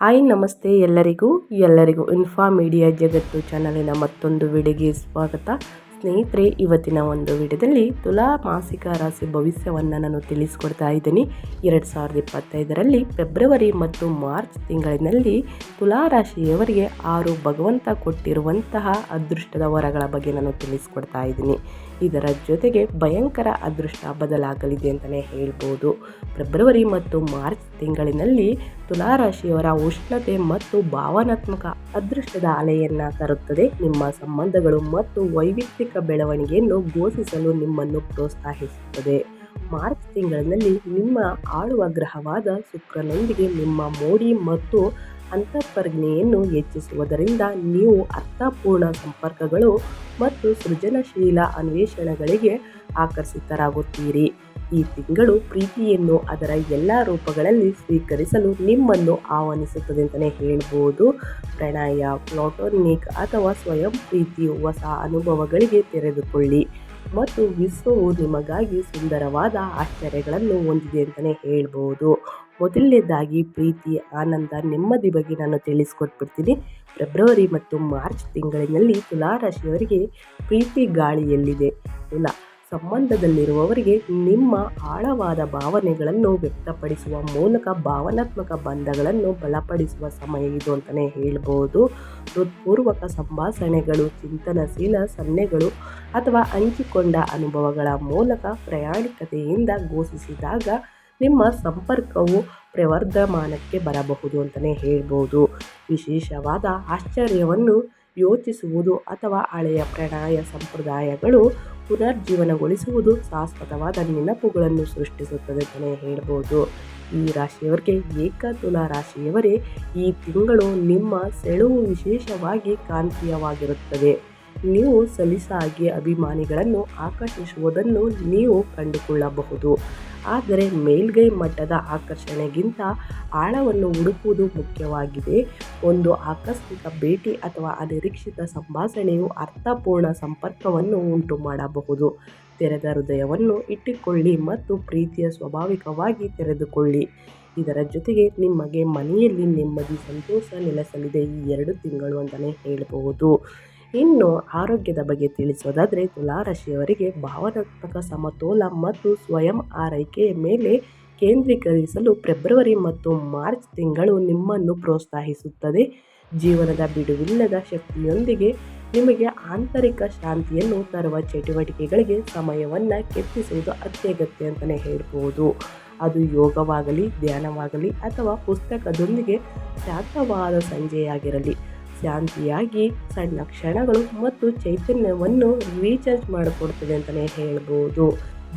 Hi, ನಮಸ್ತೆ ಎಲ್ಲರಿಗೂ. ಎಲ್ಲರಿಗೂ ಇನ್ಫಾ ಮೀಡಿಯಾ ಜಗತ್ತು ಚಾನಲಿನ ಮತ್ತೊಂದು ವಿಡಿಯೋಗೆ ಸ್ವಾಗತ. ಸ್ನೇಹಿತರೆ, ಇವತ್ತಿನ ಒಂದು ವಿಡಿಯೋದಲ್ಲಿ ತುಲಾ ಮಾಸಿಕ ರಾಶಿ ಭವಿಷ್ಯವನ್ನು ನಾನು ತಿಳಿಸ್ಕೊಡ್ತಾ ಇದ್ದೀನಿ. ಎರಡು ಸಾವಿರದ ಇಪ್ಪತ್ತೈದರಲ್ಲಿ ಫೆಬ್ರವರಿ ಮತ್ತು ಮಾರ್ಚ್ ತಿಂಗಳಿನಲ್ಲಿ ತುಲಾ ರಾಶಿಯವರಿಗೆ ಆರು ಭಗವಂತ ಕೊಟ್ಟಿರುವಂತಹ ಅದೃಷ್ಟದ ವರಗಳ ಬಗ್ಗೆ ನಾನು ತಿಳಿಸ್ಕೊಡ್ತಾ ಇದ್ದೀನಿ. ಇದರ ಜೊತೆಗೆ ಭಯಂಕರ ಅದೃಷ್ಟ ಬದಲಾಗಲಿದೆ ಅಂತಲೇ ಹೇಳ್ಬೋದು. ಫೆಬ್ರವರಿ ಮತ್ತು ಮಾರ್ಚ್ ತಿಂಗಳಿನಲ್ಲಿ ತುಲಾರಾಶಿಯವರ ಉಷ್ಣತೆ ಮತ್ತು ಭಾವನಾತ್ಮಕ ಅದೃಷ್ಟದ ಅಲೆಯನ್ನು ತರುತ್ತದೆ. ನಿಮ್ಮ ಸಂಬಂಧಗಳು ಮತ್ತು ವೈಯಕ್ತಿಕ ಬೆಳವಣಿಗೆಯನ್ನು ಘೋಷಿಸಲು ನಿಮ್ಮನ್ನು ಪ್ರೋತ್ಸಾಹಿಸುತ್ತದೆ. ಮಾರ್ಚ್ ತಿಂಗಳಿನಲ್ಲಿ ನಿಮ್ಮ ಆಳುವ ಗ್ರಹವಾದ ಶುಕ್ರನೊಂದಿಗೆ ನಿಮ್ಮ ಮೋಡಿ ಮತ್ತು ಅಂತಃಪ್ರಜ್ಞೆಯನ್ನು ಹೆಚ್ಚಿಸುವುದರಿಂದ ನೀವು ಅರ್ಥಪೂರ್ಣ ಸಂಪರ್ಕಗಳು ಮತ್ತು ಸೃಜನಶೀಲ ಅನ್ವೇಷಣೆಗಳಿಗೆ ಆಕರ್ಷಿತರಾಗುತ್ತೀರಿ. ಈ ತಿಂಗಳು ಪ್ರೀತಿಯನ್ನು ಅದರ ಎಲ್ಲ ರೂಪಗಳಲ್ಲಿ ಸ್ವೀಕರಿಸಲು ನಿಮ್ಮನ್ನು ಆಹ್ವಾನಿಸುತ್ತದೆ ಅಂತಲೇ ಹೇಳ್ಬೋದು. ಪ್ರಣಯ, ಪ್ಲಾಟೋನಿಕ್ ಅಥವಾ ಸ್ವಯಂ ಪ್ರೀತಿ ಹೊಸ ಅನುಭವಗಳಿಗೆ ತೆರೆದುಕೊಳ್ಳಿ ಮತ್ತು ವಿಶ್ವವು ನಿಮಗಾಗಿ ಸುಂದರವಾದ ಆಶ್ಚರ್ಯಗಳನ್ನು ಹೊಂದಿದೆ ಅಂತಲೇ ಹೇಳ್ಬೋದು. ಮೊದಲನೇದಾಗಿ ಪ್ರೀತಿ, ಆನಂದ, ನೆಮ್ಮದಿ ಬಗ್ಗೆ ನಾನು ತಿಳಿಸ್ಕೊಟ್ಬಿಡ್ತೀನಿ. ಫೆಬ್ರವರಿ ಮತ್ತು ಮಾರ್ಚ್ ತಿಂಗಳಿನಲ್ಲಿ ತುಲಾರಾಶಿಯವರಿಗೆ ಪ್ರೀತಿ ಗಾಳಿಯಲ್ಲಿದೆ ತುಲಾ, ಸಂಬಂಧದಲ್ಲಿರುವವರಿಗೆ ನಿಮ್ಮ ಆಳವಾದ ಭಾವನೆಗಳನ್ನು ವ್ಯಕ್ತಪಡಿಸುವ ಮೂಲಕ ಭಾವನಾತ್ಮಕ ಬಂಧಗಳನ್ನು ಬಲಪಡಿಸುವ ಸಮಯ ಇದು ಅಂತಲೇ ಹೇಳ್ಬೋದು. ಹೃತ್ಪೂರ್ವಕ ಸಂಭಾಷಣೆಗಳು, ಚಿಂತನಶೀಲ ಸನ್ನೆಗಳು ಅಥವಾ ಹಂಚಿಕೊಂಡ ಅನುಭವಗಳ ಮೂಲಕ ಪ್ರಯಾಣಿಕತೆಯಿಂದ ಘೋಷಿಸಿದಾಗ ನಿಮ್ಮ ಸಂಪರ್ಕವು ಪ್ರವರ್ಧಮಾನಕ್ಕೆ ಬರಬಹುದು ಅಂತಲೇ ಹೇಳ್ಬೋದು. ವಿಶೇಷವಾದ ಆಶ್ಚರ್ಯವನ್ನು ಯೋಚಿಸುವುದು ಅಥವಾ ಹಳೆಯ ಪ್ರಣಯ ಸಂಪ್ರದಾಯಗಳು ಪುನರ್ಜೀವನಗೊಳಿಸುವುದು ಶಾಶ್ವತವಾದ ನೆನಪುಗಳನ್ನು ಸೃಷ್ಟಿಸುತ್ತದೆ ಅಂತಲೇ ಹೇಳ್ಬೋದು. ಈ ರಾಶಿಯವರಿಗೆ ಏಕ ತುಲಾ ರಾಶಿಯವರೇ ಈ ತಿಂಗಳು ನಿಮ್ಮ ಸೆಳುವು ವಿಶೇಷವಾಗಿ ಕಾಂತೀಯವಾಗಿರುತ್ತದೆ. ನೀವು ಸಲೀಸಾಗಿ ಅಭಿಮಾನಿಗಳನ್ನು ಆಕರ್ಷಿಸುವುದನ್ನು ನೀವು ಕಂಡುಕೊಳ್ಳಬಹುದು. ಆದರೆ ಮೇಲ್ಗೈ ಮಟ್ಟದ ಆಕರ್ಷಣೆಗಿಂತ ಆಳವನ್ನು ಹುಡುಕುವುದು ಮುಖ್ಯವಾಗಿದೆ. ಒಂದು ಆಕಸ್ಮಿಕ ಭೇಟಿ ಅಥವಾ ಅನಿರೀಕ್ಷಿತ ಸಂಭಾಷಣೆಯು ಅರ್ಥಪೂರ್ಣ ಸಂಪರ್ಕವನ್ನು ಉಂಟು ಮಾಡಬಹುದು ತೆರೆದ ಹೃದಯವನ್ನು ಇಟ್ಟುಕೊಳ್ಳಿ ಮತ್ತು ಪ್ರೀತಿಯ ಸ್ವಾಭಾವಿಕವಾಗಿ ತೆರೆದುಕೊಳ್ಳಿ. ಇದರ ಜೊತೆಗೆ ನಿಮಗೆ ಮನೆಯಲ್ಲಿ ನೆಮ್ಮದಿ, ಸಂತೋಷ ನೆಲೆಸಲಿದೆ ಈ ಎರಡು ತಿಂಗಳು ಅಂತಲೇ ಹೇಳಬಹುದು. ಇನ್ನು ಆರೋಗ್ಯದ ಬಗ್ಗೆ ತಿಳಿಸೋದಾದರೆ ತುಲಾರಾಶಿಯವರಿಗೆ ಭಾವನಾತ್ಮಕ ಸಮತೋಲ ಮತ್ತು ಸ್ವಯಂ ಆರೈಕೆಯ ಮೇಲೆ ಕೇಂದ್ರೀಕರಿಸಲು ಫೆಬ್ರವರಿ ಮತ್ತು ಮಾರ್ಚ್ ತಿಂಗಳು ನಿಮ್ಮನ್ನು ಪ್ರೋತ್ಸಾಹಿಸುತ್ತದೆ. ಜೀವನದ ಬಿಡುವಿಲ್ಲದ ಶಕ್ತಿಯೊಂದಿಗೆ ನಿಮಗೆ ಆಂತರಿಕ ಶಾಂತಿಯನ್ನು ತರುವ ಚಟುವಟಿಕೆಗಳಿಗೆ ಸಮಯವನ್ನು ಕೆತ್ತಿಸುವುದು ಅತ್ಯಗತ್ಯ ಅಂತಲೇ ಹೇಳ್ಬೋದು. ಅದು ಯೋಗವಾಗಲಿ, ಧ್ಯಾನವಾಗಲಿ ಅಥವಾ ಪುಸ್ತಕದೊಂದಿಗೆ ಶಾಂತವಾದ ಸಂಜೆಯಾಗಿರಲಿ. ಶಾಂತಿಯಾಗಿ ಸಣ್ಣ ಕ್ಷಣಗಳು ಮತ್ತು ಚೈತನ್ಯವನ್ನು ರೀಚಾರ್ಜ್ ಮಾಡಿಕೊಡ್ತದೆ ಅಂತಲೇ ಹೇಳ್ಬೋದು.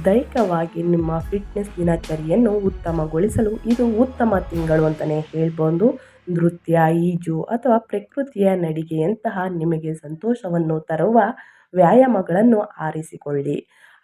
ದೈಹಿಕವಾಗಿ ನಿಮ್ಮ ಫಿಟ್ನೆಸ್ ದಿನಚರಿಯನ್ನು ಉತ್ತಮಗೊಳಿಸಲು ಇದು ಉತ್ತಮ ತಿಂಗಳು ಅಂತಲೇ ಹೇಳ್ಬೋದು. ನೃತ್ಯ, ಈಜು ಅಥವಾ ಪ್ರಕೃತಿಯ ನಡಿಗೆಯಂತಹ ನಿಮಗೆ ಸಂತೋಷವನ್ನು ತರುವ ವ್ಯಾಯಾಮಗಳನ್ನು ಆರಿಸಿಕೊಳ್ಳಿ.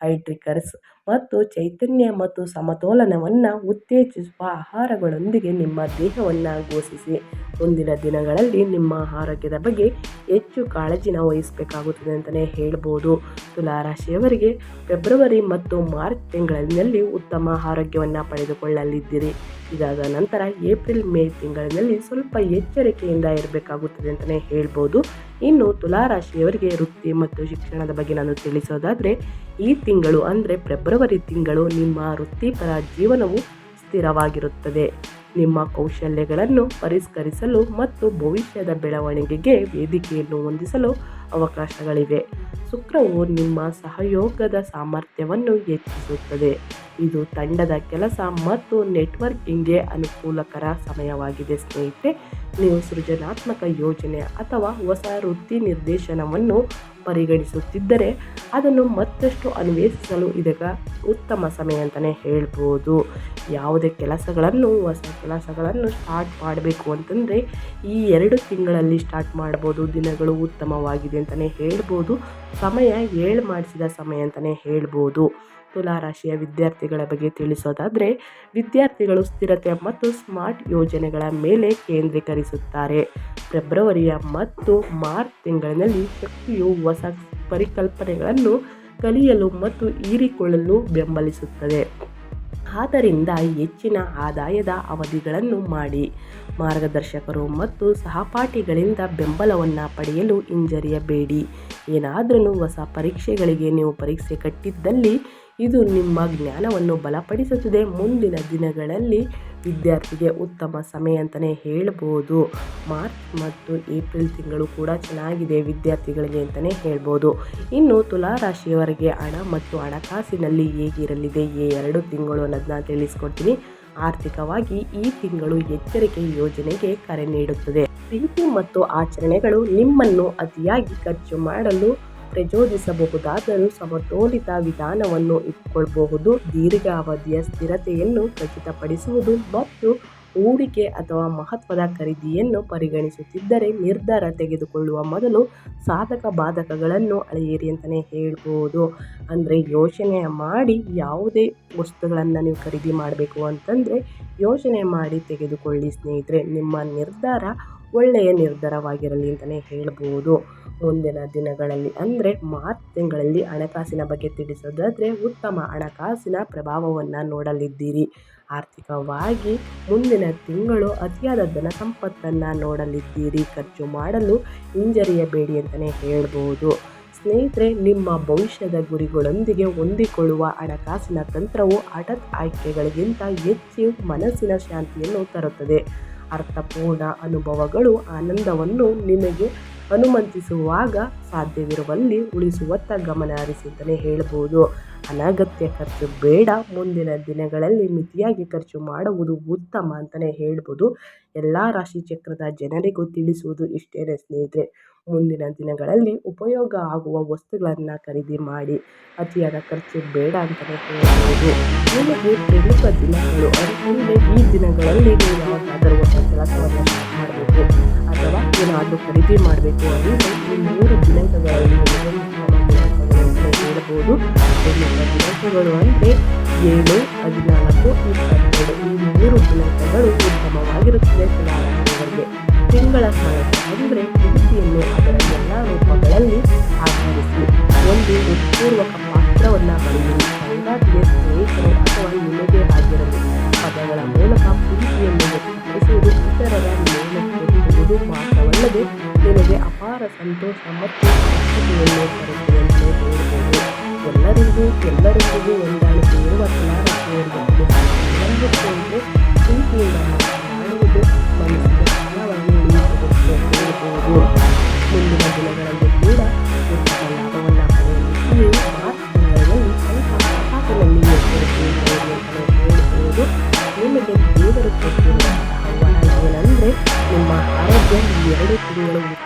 ಹೈಡ್ರಿಕರ್ಸ್ ಮತ್ತು ಚೈತನ್ಯ ಮತ್ತು ಸಮತೋಲನವನ್ನು ಉತ್ತೇಜಿಸುವ ಆಹಾರಗಳೊಂದಿಗೆ ನಿಮ್ಮ ದೇಹವನ್ನು ಘೋಷಿಸಿ. ಮುಂದಿನ ದಿನಗಳಲ್ಲಿ ನಿಮ್ಮ ಆರೋಗ್ಯದ ಬಗ್ಗೆ ಹೆಚ್ಚು ಕಾಳಜಿನ ವಹಿಸಬೇಕಾಗುತ್ತದೆ ಅಂತಲೇ ಹೇಳ್ಬೋದು. ತುಲಾರಾಶಿಯವರಿಗೆ ಫೆಬ್ರವರಿ ಮತ್ತು ಮಾರ್ಚ್ ತಿಂಗಳಿನಲ್ಲಿ ಉತ್ತಮ ಆರೋಗ್ಯವನ್ನು ಪಡೆದುಕೊಳ್ಳಲಿದ್ದೀರಿ. ಇದಾದ ನಂತರ ಏಪ್ರಿಲ್, ಮೇ ತಿಂಗಳಿನಲ್ಲಿ ಸ್ವಲ್ಪ ಎಚ್ಚರಿಕೆಯಿಂದ ಇರಬೇಕಾಗುತ್ತದೆ ಅಂತಲೇ ಹೇಳ್ಬೋದು. ಇನ್ನು ತುಲಾರಾಶಿಯವರಿಗೆ ವೃತ್ತಿ ಮತ್ತು ಶಿಕ್ಷಣದ ಬಗ್ಗೆ ನಾನು ತಿಳಿಸೋದಾದರೆ, ಈ ತಿಂಗಳು ಅಂದರೆ ಫೆಬ್ರವರಿ ತಿಂಗಳು ನಿಮ್ಮ ವೃತ್ತಿಪರ ಜೀವನವು ಸ್ಥಿರವಾಗಿರುತ್ತದೆ. ನಿಮ್ಮ ಕೌಶಲ್ಯಗಳನ್ನು ಪರಿಷ್ಕರಿಸಲು ಮತ್ತು ಭವಿಷ್ಯದ ಬೆಳವಣಿಗೆಗೆ ವೇದಿಕೆಯನ್ನು ಹೊಂದಿಸಲು ಅವಕಾಶಗಳಿವೆ. ಶುಕ್ರವು ನಿಮ್ಮ ಸಹಯೋಗದ ಸಾಮರ್ಥ್ಯವನ್ನು ಹೆಚ್ಚಿಸುತ್ತದೆ. ಇದು ತಂಡದ ಕೆಲಸ ಮತ್ತು ನೆಟ್ವರ್ಕಿಂಗ್ಗೆ ಅನುಕೂಲಕರ ಸಮಯವಾಗಿದೆ, ಸ್ನೇಹಿತರೆ. ನೀವು ಸೃಜನಾತ್ಮಕ ಯೋಜನೆ ಅಥವಾ ಹೊಸ ವೃತ್ತಿ ನಿರ್ದೇಶನವನ್ನು ಪರಿಗಣಿಸುತ್ತಿದ್ದರೆ ಅದನ್ನು ಮತ್ತಷ್ಟು ಅನ್ವೇಷಿಸಲು ಇದೀಗ ಉತ್ತಮ ಸಮಯ ಅಂತಲೇ ಹೇಳ್ಬೋದು. ಯಾವುದೇ ಕೆಲಸಗಳನ್ನು, ಹೊಸ ಕೆಲಸಗಳನ್ನು ಸ್ಟಾರ್ಟ್ ಮಾಡಬೇಕು ಅಂತಂದರೆ ಈ ಎರಡು ತಿಂಗಳಲ್ಲಿ ಸ್ಟಾರ್ಟ್ ಮಾಡ್ಬೋದು. ದಿನಗಳು ಉತ್ತಮವಾಗಿದೆ ಅಂತಲೇ ಹೇಳ್ಬೋದು. ಸಮಯ ಏಳು ಮಾಡಿಸಿದ ಸಮಯ ಅಂತಲೇ ಹೇಳ್ಬೋದು. ತುಲಾರಾಶಿಯ ವಿದ್ಯಾರ್ಥಿಗಳ ಬಗ್ಗೆ ತಿಳಿಸೋದಾದರೆ, ವಿದ್ಯಾರ್ಥಿಗಳು ಸ್ಥಿರತೆ ಮತ್ತು ಸ್ಮಾರ್ಟ್ ಯೋಜನೆಗಳ ಮೇಲೆ ಕೇಂದ್ರೀಕರಿಸುತ್ತಾರೆ. ಫೆಬ್ರವರಿಯ ಮತ್ತು ಮಾರ್ಚ್ ತಿಂಗಳಿನಲ್ಲಿ ಶಕ್ತಿಯು ಹೊಸ ಪರಿಕಲ್ಪನೆಗಳನ್ನು ಕಲಿಯಲು ಮತ್ತು ಹೀರಿಕೊಳ್ಳಲು ಬೆಂಬಲಿಸುತ್ತದೆ. ಆದ್ದರಿಂದ ಹೆಚ್ಚಿನ ಆದಾಯದ ಅವಧಿಗಳನ್ನು ಮಾಡಿ. ಮಾರ್ಗದರ್ಶಕರು ಮತ್ತು ಸಹಪಾಠಿಗಳಿಂದ ಬೆಂಬಲವನ್ನು ಪಡೆಯಲು ಹಿಂಜರಿಯಬೇಡಿ. ಏನಾದರೂ ಹೊಸ ಪರೀಕ್ಷೆಗಳಿಗೆ ನೀವು ಪರೀಕ್ಷೆ ಕಟ್ಟಿದ್ದಲ್ಲಿ ಇದು ನಿಮ್ಮ ಜ್ಞಾನವನ್ನು ಬಲಪಡಿಸುತ್ತದೆ. ಮುಂದಿನ ದಿನಗಳಲ್ಲಿ ವಿದ್ಯಾರ್ಥಿಗೆ ಉತ್ತಮ ಸಮಯ ಅಂತಲೇ ಹೇಳ್ಬೋದು. ಮಾರ್ಚ್ ಮತ್ತು ಏಪ್ರಿಲ್ ತಿಂಗಳು ಕೂಡ ಚೆನ್ನಾಗಿದೆ ವಿದ್ಯಾರ್ಥಿಗಳಿಗೆ ಅಂತಲೇ ಹೇಳ್ಬೋದು. ಇನ್ನು ತುಲಾ ರಾಶಿಯವರಿಗೆ ಹಣ ಮತ್ತು ಹಣಕಾಸಿನಲ್ಲಿ ಹೇಗಿರಲಿದೆ? ಈ ಎರಡು ತಿಂಗಳು ಅನ್ನೋದನ್ನ ತಿಳಿಸ್ಕೊಡ್ತೀನಿ. ಆರ್ಥಿಕವಾಗಿ ಈ ತಿಂಗಳು ಎಚ್ಚರಿಕೆ ಯೋಜನೆಗೆ ಕರೆ ನೀಡುತ್ತದೆ. ಪ್ರೀತಿ ಮತ್ತು ಆಚರಣೆಗಳು ನಿಮ್ಮನ್ನು ಅತಿಯಾಗಿ ಖರ್ಚು ಮಾಡಲು ಪ್ರಚೋದಿಸಬಹುದಾದರೂ ಸಮತೋಲಿತ ವಿಧಾನವನ್ನು ಇಟ್ಟುಕೊಳ್ಳಬಹುದು. ದೀರ್ಘಾವಧಿಯ ಸ್ಥಿರತೆಯನ್ನು ಖಚಿತಪಡಿಸುವುದು ಮತ್ತು ಹೂಡಿಕೆ ಅಥವಾ ಮಹತ್ವದ ಖರೀದಿಯನ್ನು ಪರಿಗಣಿಸುತ್ತಿದ್ದರೆ ನಿರ್ಧಾರ ತೆಗೆದುಕೊಳ್ಳುವ ಮೊದಲು ಸಾಧಕ ಬಾಧಕಗಳನ್ನು ಅಳೆಯಿರಿ ಅಂತಲೇ ಹೇಳ್ಬೋದು. ಅಂದರೆ ಯೋಚನೆ ಮಾಡಿ ಯಾವುದೇ ವಸ್ತುಗಳನ್ನು ನೀವು ಖರೀದಿ ಮಾಡಬೇಕು ಅಂತಂದರೆ ಯೋಚನೆ ಮಾಡಿ ತೆಗೆದುಕೊಳ್ಳಿ ಸ್ನೇಹಿತರೆ. ನಿಮ್ಮ ನಿರ್ಧಾರ ಒಳ್ಳೆಯ ನಿರ್ಧಾರವಾಗಿರಲಿ ಅಂತಲೇ ಹೇಳ್ಬೋದು. ಮುಂದಿನ ದಿನಗಳಲ್ಲಿ, ಅಂದರೆ ಮಾರ್ಚ್ ತಿಂಗಳಲ್ಲಿ ಹಣಕಾಸಿನ ಬಗ್ಗೆ ತಿಳಿಸೋದಾದರೆ ಉತ್ತಮ ಹಣಕಾಸಿನ ಪ್ರಭಾವವನ್ನು ನೋಡಲಿದ್ದೀರಿ. ಆರ್ಥಿಕವಾಗಿ ಮುಂದಿನ ತಿಂಗಳು ಅತಿಯಾದ ಧನ ಸಂಪತ್ತನ್ನು ನೋಡಲಿದ್ದೀರಿ. ಖರ್ಚು ಮಾಡಲು ಹಿಂಜರಿಯಬೇಡಿ ಅಂತಲೇ ಹೇಳ್ಬೋದು. ಸ್ನೇಹಿತರೆ, ನಿಮ್ಮ ಭವಿಷ್ಯದ ಗುರಿಗಳೊಂದಿಗೆ ಹೊಂದಿಕೊಳ್ಳುವ ಹಣಕಾಸಿನ ತಂತ್ರವು ಹಠತ್ ಆಯ್ಕೆಗಳಿಗಿಂತ ಹೆಚ್ಚು ಮನಸ್ಸಿನ ಶಾಂತಿಯನ್ನು ತರುತ್ತದೆ. ಅರ್ಥಪೂರ್ಣ ಅನುಭವಗಳು, ಆನಂದವನ್ನು ನಿಮಗೆ ಅನುಮತಿಸುವಾಗ ಸಾಧ್ಯವಿರುವಲ್ಲಿ ಉಳಿಸುವತ್ತ ಗಮನ ಹರಿಸಿದ್ದನೇ ಹೇಳ್ಬೋದು. ಅನಗತ್ಯ ಖರ್ಚು ಬೇಡ. ಮುಂದಿನ ದಿನಗಳಲ್ಲಿ ಮಿತಿಯಾಗಿ ಖರ್ಚು ಮಾಡುವುದು ಉತ್ತಮ ಅಂತಲೇ ಹೇಳ್ಬೋದು. ಎಲ್ಲ ರಾಶಿ ಚಕ್ರದ ಜನರಿಗೂ ತಿಳಿಸುವುದು ಇಷ್ಟೇ ಸ್ನೇಹಿತರೆ. ಮುಂದಿನ ದಿನಗಳಲ್ಲಿ ಉಪಯೋಗ ಆಗುವ ವಸ್ತುಗಳನ್ನು ಖರೀದಿ ಮಾಡಿ. ಅತಿಯಾದ ಖರ್ಚು ಬೇಡ ಅಂತಲೇ ಹೇಳ್ಬೋದು. ನಿಮಗೆ ಪ್ರಮುಖ ದಿನಗಳು ಅಂದರೆ ಈ ದಿನಗಳಲ್ಲಿ ನೀವು ಯಾವುದಾದರೂ ಹೊಸ ಕೆಲಸವನ್ನು ಮಾಡಬೇಕು. ಅಥವಾ ಏನಾದರೂ ಖರೀದಿ ಮಾಡಬೇಕು ಅಂದರೆ ಈ ಮೂರು ದಿನಾಂಕಗಳಲ್ಲಿ ಹೇಳಬಹುದು ದಿನಾಂಕಗಳು ಅಂದರೆ ಏಳು, ಹದಿನಾಲ್ಕು, ಇಪ್ಪತ್ತೆರಡು. ಈ ಮೂರು ದಿನಾಂಕಗಳು ಉತ್ತಮವಾಗಿರುತ್ತದೆ ತುಲಾರಾಶಿಯವರಿಗೆ ತಿಂಗಳ ಸಾಲದ ಅಂದರೆ ಪ್ರೀತಿಯನ್ನು ಅದರ ಎಲ್ಲ ರೂಪಗಳಲ್ಲಿ ಆಚರಿಸಿ. ಒಂದು ಪೂರ್ವಕ ಪಾತ್ರವನ್ನು ಬರೆಯಿರಿ. ಸಂಗಾತಿಗೆ ಸ್ನೇಹಿತರು ಅಥವಾ ನಿಮಗೆ ಮಾತ್ರವಲ್ಲದೆ ನಿಮಗೆ ಅಪಾರ ಸಂತೋಷ ಮತ್ತು ಸಂಸ್ಕೃತಿಯನ್ನು ತರುತ್ತದೆ ಅಂತ ಹೇಳ್ಬೋದು. ಎಲ್ಲರಿಗೂ ಎಲ್ಲರಿಗೂ ಹೊಂದಾಣಿಕೆ ಇರುವ ತುಲಾರಾಶಿಯವರಿಗೆ ಪ್ರೀತಿಯಿಂದ ಮಾಡುವುದು ಮನಸ್ಸಿಗೆ ಬಹಳವಾಗಿ ಉಳಿಯುತ್ತದೆ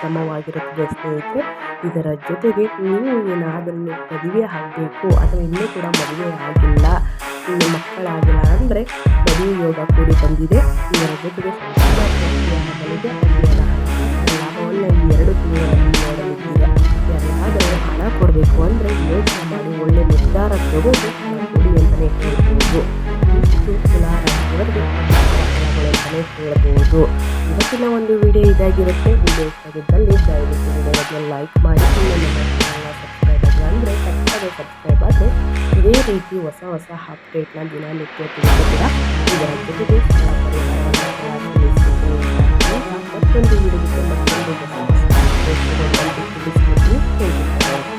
ತಿಂಗಳು ಉತ್ತಮವಾಗಿರುತ್ತದೆ ಸ್ನೇಹಿತರೆ. ಇದರ ಜೊತೆಗೆ ನೀವು ಏನಾದರೂ ಮದುವೆ ಆಗಬೇಕು ಅಥವಾ ಇನ್ನೂ ಕೂಡ ಮದುವೆ ಆಗಿಲ್ಲ ಇನ್ನು ಮಕ್ಕಳಾಗಿಲ್ಲ ಅಂದರೆ ಮದುವೆ ಯೋಗ ಕೂಡಿ ಬಂದಿದೆ. ಇದರ ಜೊತೆಗೆ ಆನ್ಲೈನ್ ಎರಡು ತಿಂಗಳಲ್ಲಿ ನೋಡಲಿದ್ದೀರ. ಯಾರಾದರೂ ಹಣ ಕೊಡಬೇಕು ಅಂದರೆ ಯೋಚನೆ ಮಾಡಿ ಒಳ್ಳೆಯ ನಿರ್ಧಾರ ತಗೋಬೇಕು ಅಂತಲೇ ಹೇಳ್ಬೋದು. ಅಂತಲೇ ಹೇಳ್ಬೋದು. ಇವತ್ತಿನ ಒಂದು ವಿಡಿಯೋ ಇದಾಗಿರುತ್ತೆ. ವಿಡಿಯೋ ಇಷ್ಟಾಗಿದ್ದಲ್ಲಿ ದಯವಿಟ್ಟು ವಿಡಿಯೋಗೆ ಲೈಕ್ ಮಾಡಿ ನಮ್ಮ ಚಾನಲ್ನ ಸಬ್ಸ್ಕ್ರೈಬ್ ಆಗಿ ಅಂದರೆ ತಪ್ಪದೆ ಸಬ್ಸ್ಕ್ರೈಬ್ ಆದರೆ ಇದೇ ರೀತಿ ಹೊಸ ಹೊಸ ಅಪ್ಡೇಟ್ನ ದಿನನಿತ್ಯ ತಿಳಿಸಿದ ಇದರ ಜೊತೆಗೆ ಮತ್ತೊಂದು ವಿಡಿಯೋಕ್ಕೆ ಮತ್ತೊಂದು ಹೊಸ ಹೊಸ ತಿಳಿಸ್ಕೊಡ್ತೀನಿ ಹೇಳ್ತಿರ್ತಾರೆ